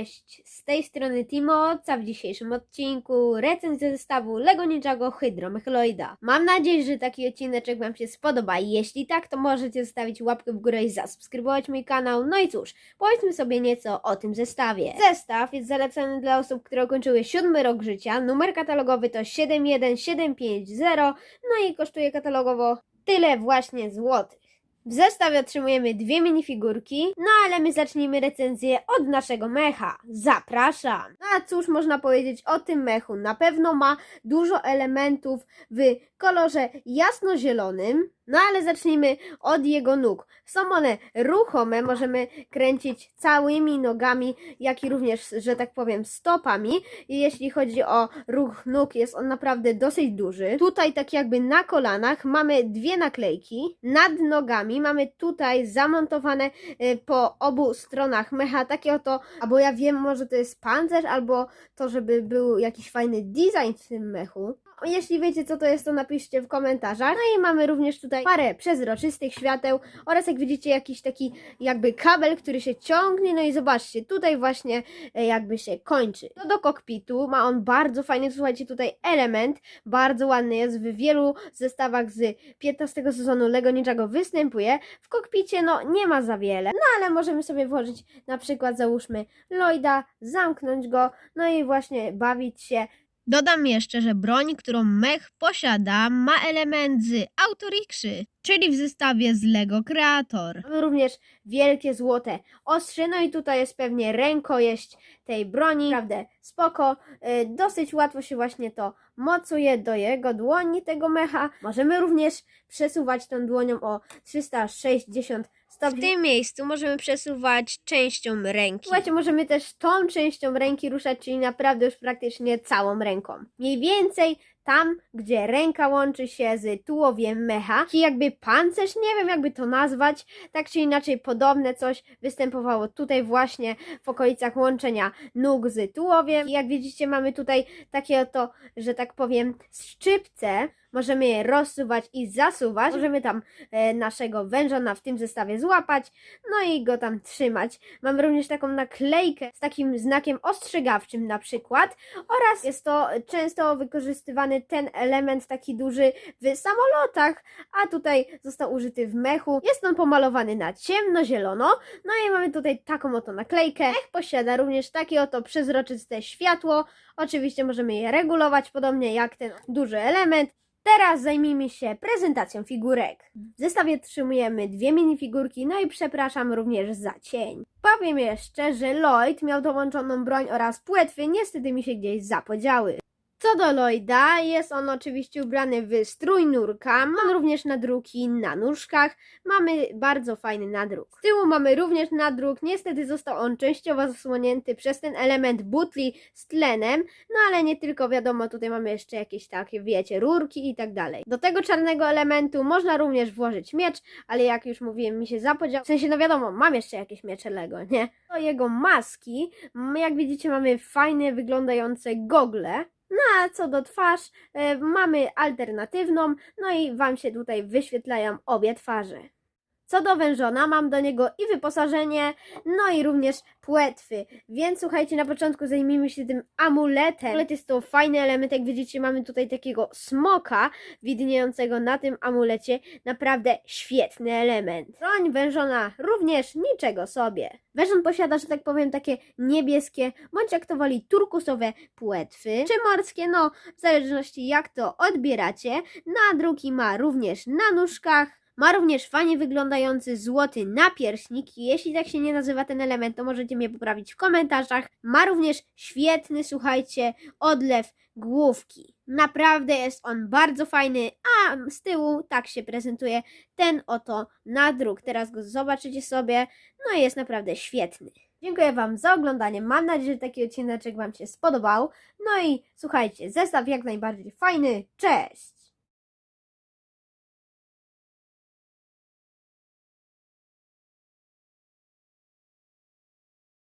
Cześć, z tej strony Timoca w dzisiejszym odcinku recenzja zestawu Lego Ninjago Hydro Mecheloida. Mam nadzieję, że taki odcineczek Wam się spodoba i jeśli tak, to możecie zostawić łapkę w górę i zasubskrybować mój kanał. No i cóż, powiedzmy sobie nieco o tym zestawie. Zestaw jest zalecany dla osób, które ukończyły siódmy rok życia, numer katalogowy to 71750, no i kosztuje katalogowo tyle właśnie złotych. W zestawie otrzymujemy dwie minifigurki, no ale my zacznijmy recenzję od naszego mecha. Zapraszam! No a cóż można powiedzieć o tym mechu? Na pewno ma dużo elementów w kolorze jasnozielonym, no ale zacznijmy od jego nóg. Są one ruchome, możemy kręcić całymi nogami, jak i również, że tak powiem, stopami. I jeśli chodzi o ruch nóg, jest on naprawdę dosyć duży. Tutaj, tak jakby na kolanach, mamy dwie naklejki. Nad nogami mamy tutaj zamontowane y, po obu stronach mecha takie oto, albo ja wiem, może to jest pancerz, albo to, żeby był jakiś fajny design w tym mechu. Jeśli wiecie, co to jest, to napiszcie w komentarzach. No i mamy również tutaj parę przezroczystych świateł oraz jak widzicie jakiś taki jakby kabel, który się ciągnie. No i zobaczcie, tutaj właśnie e, jakby się kończy. To do kokpitu ma on bardzo fajny, słuchajcie, tutaj element, bardzo ładny jest, w wielu zestawach z 15 sezonu Lego Ninjago występuje. W kokpicie no nie ma za wiele, no ale możemy sobie włożyć na przykład załóżmy Lloyda, zamknąć go, no i właśnie bawić się Dodam jeszcze, że broń, którą mech posiada, ma element z autorikszy, czyli w zestawie z Lego Creator. Mamy również wielkie złote ostrze, no i tutaj jest pewnie rękojeść tej broni, naprawdę spoko, y, dosyć łatwo się właśnie to mocuje do jego dłoni tego mecha. Możemy również przesuwać tą dłonią o 360 W tym miejscu możemy przesuwać częścią ręki. Słuchajcie, możemy też tą częścią ręki ruszać, czyli naprawdę już praktycznie całą ręką. Mniej więcej tam, gdzie ręka łączy się z tułowiem mecha, taki jakby pancerz, nie wiem jakby to nazwać, tak czy inaczej podobne coś występowało tutaj właśnie w okolicach łączenia nóg z tułowiem. I jak widzicie mamy tutaj takie oto, że tak powiem, szczypce, możemy je rozsuwać i zasuwać, możemy tam e, naszego wężona w tym zestawie złapać, no i go tam trzymać. Mamy również taką naklejkę z takim znakiem ostrzegawczym na przykład oraz jest to często wykorzystywany ten element taki duży w samolotach, a tutaj został użyty w mechu. Jest on pomalowany na ciemno-zielono, no i mamy tutaj taką oto naklejkę. Mech posiada również takie oto przezroczyste światło. Oczywiście możemy je regulować podobnie jak ten duży element. Teraz zajmijmy się prezentacją figurek. W zestawie otrzymujemy dwie minifigurki, no i przepraszam również za cień. Powiem jeszcze, że Lloyd miał dołączoną broń oraz płetwy, niestety mi się gdzieś zapodziały. Co do Lloyda, jest on oczywiście ubrany w strój nurka, ma również nadruki na nóżkach, mamy bardzo fajny nadruk. Z tyłu mamy również nadruk, niestety został on częściowo zasłonięty przez ten element butli z tlenem, no ale nie tylko, wiadomo, tutaj mamy jeszcze jakieś takie, wiecie, rurki i tak dalej. Do tego czarnego elementu można również włożyć miecz, ale jak już mówiłem, mi się zapodział, w sensie, no wiadomo, mam jeszcze jakieś miecze Lego, nie? Do jego maski, jak widzicie, mamy fajnie wyglądające gogle, no a co do twarz, e, mamy alternatywną, no i Wam się tutaj wyświetlają obie twarze. Co do wężona, mam do niego i wyposażenie, no i również płetwy. Więc słuchajcie, na początku zajmijmy się tym amuletem. Amulet jest to fajny element, jak widzicie, mamy tutaj takiego smoka widniejącego na tym amulecie. Naprawdę świetny element. Broń wężona również niczego sobie. Wężon posiada, że tak powiem, takie niebieskie, bądź jak to woli, turkusowe płetwy, czy morskie, no w zależności jak to odbieracie. Nadruki ma również na nóżkach. Ma również fajnie wyglądający złoty napierśnik. Jeśli tak się nie nazywa ten element, to możecie mnie poprawić w komentarzach. Ma również świetny, słuchajcie, odlew główki. Naprawdę jest on bardzo fajny, a z tyłu tak się prezentuje ten oto nadruk. Teraz go zobaczycie sobie. No i jest naprawdę świetny. Dziękuję Wam za oglądanie. Mam nadzieję, że taki odcineczek Wam się spodobał. No i słuchajcie, zestaw jak najbardziej fajny. Cześć!